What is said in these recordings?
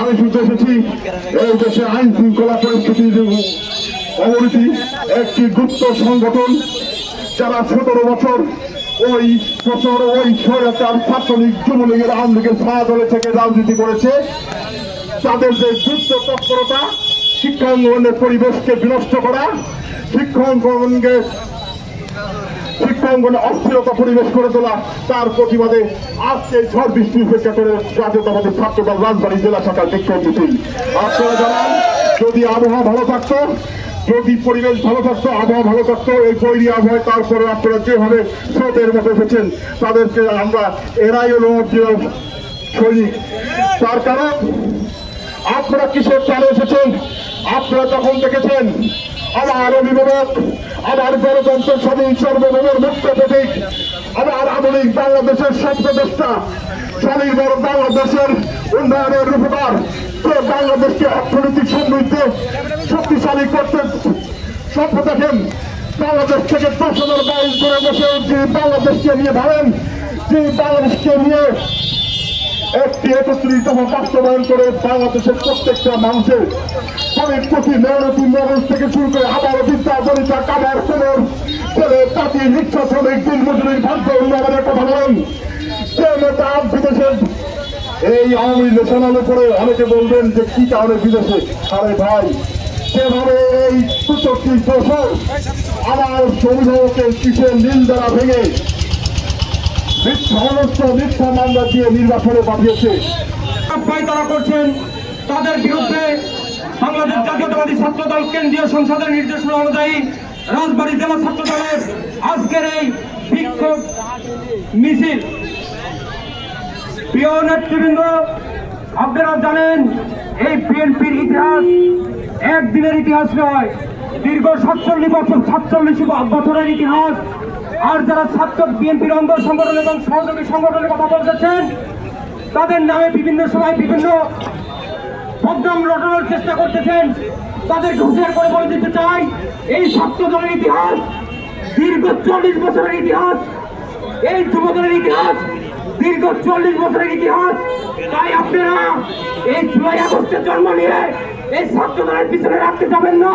আমি শুনতে এসেছি, এই দেশে আইন শৃঙ্খলা পরিস্থিতির অবনতি। একটি গুপ্ত সংগঠন যারা সতেরো বছর ওই বছর ওই স্বৈরাচার, ছাত্রলীগ, যুবলীগের আওয়ামী লীগের ছায়া দলে থেকে রাজনীতি করেছে তাদের যে যুদ্ধ তৎপরতা শিক্ষাঙ্গনের পরিবেশকে বিনষ্ট করা শিক্ষাঙ্গনকে শিক্ষাঙ্গনে অস্থিরতা পরিবেশ করে তোলা, তার প্রতিবাদে আজকে ঝড় বৃষ্টি উপেক্ষা করে জাতীয়তাবাদী ছাত্রদল রাজবাড়ী জেলা শাখার বিক্ষোভ মিছিল আপনারা জানান, যদি আবহাওয়া ভালো থাকতো, যদি পরিবেশ ভালো থাকতো, আবহাওয়া ভালো থাকতো, এই বৈরী আবহাওয়ায় তারপরে আপনারা যেভাবে স্রোতের মতো এসেছেন, তাদেরকে আমরা এরাই হলো সৈনিক। তার কারণ আপনারা কিসের চালে এসেছেন, আপনারা তখন দেখেছেন, আমার অভিভাবক, আমার গণতন্ত্র স্বাধীন সর্বভৌমের মুক্ত প্রতীক, আমার আধুনিক বাংলাদেশের স্বপ্নদেষ্টা স্বনির্ভর বাংলাদেশের উন্নয়নের যে বাংলাদেশকে অর্থনৈতিক সমৃদ্ধ, শক্তিশালী করতে স্বপ্ন দেখেন, বাংলাদেশ থেকে দশ হাজার বাইশ করে বসে যে বাংলাদেশকে নিয়ে ভাবেন, যে বাংলাদেশকে নিয়ে একটি একত্রিশ দফা বাস্তবায়ন করে বাংলাদেশের প্রত্যেকটা মানুষের মেহনতি মগজ থেকে শুরু করে আবার বিদ্যা দলিতা কাবার কোমর ছেলে পাতি রিক্সা, শ্রমিক দিন মজুরির ভাগ্য উন্নয়নের কথা বলেন। যে নেতা বিদেশের এই আওয়ামী উপরে অনেকে বলবেন যে কি কারণে বিদেশে? আরে ভাই সেভাবে এই দোষর আমার অভিভাবকের কিসের নীল দ্বারা ভেঙে অনস্ত মিথ্যা মামলা তারা করছেন তাদের বিরুদ্ধে বাংলাদেশ কেন্দ্রীয় সংসদের নির্দেশনা অনুযায়ী রাজবাড়ী জেলা ছাত্র আজকের এই বিক্ষোভ মিছিল প্রিয় নেতৃবৃন্দ আপনারা জানেন এই বিএনপির ইতিহাস একদিনের ইতিহাস নয় দীর্ঘ সাতচল্লিশ বছর সাতচল্লিশ বছরের ইতিহাস আর যারা ছাত্র বিএনপির অঙ্গ সংগঠন এবং সহযোগী সংগঠনের কথা বলতেছেন, তাদের নামে বিভিন্ন সময় বিভিন্ন প্রোগ্রাম রটানোর চেষ্টা করতেছেন। তাদেরকে হুঁশিয়ার করে বলে দিতে চাই, এই ছাত্র দলের ইতিহাস, দীর্ঘ চল্লিশ বছরের ইতিহাস, এই যুবদলের ইতিহাস দীর্ঘ চল্লিশ বছরের ইতিহাস। তাই আপনারা এই জুলাই আগস্টের জন্ম নিয়ে এই ছাত্র দলের পিছনে রাখতে যাবেন না।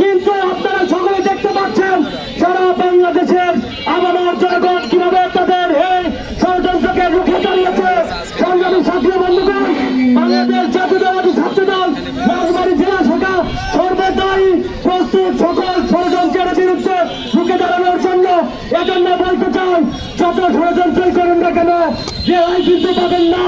কিন্তু আপনারা সকলে দেখতে পাচ্ছেন, সারা বাংলাদেশের আবাবার জনগণ কীভাবে তাদের এই ষড়যন্ত্রকে রুখে দাঁড়িয়েছে। সংগ্রামী ছাত্র বন্ধুগণ, বাংলাদেশ জাতীয়তাবাদী ছাত্র দল রাজবাড়ী জেলা শাখা সর্বদাই প্রস্তুত সকল ষড়যন্ত্রের বিরুদ্ধে রুখে দাঁড়ানোর জন্য। এজন্য বলতে চাই, যত ষড়যন্ত্রই করেন না কেন, যে আই কিন্তু পাবেন না।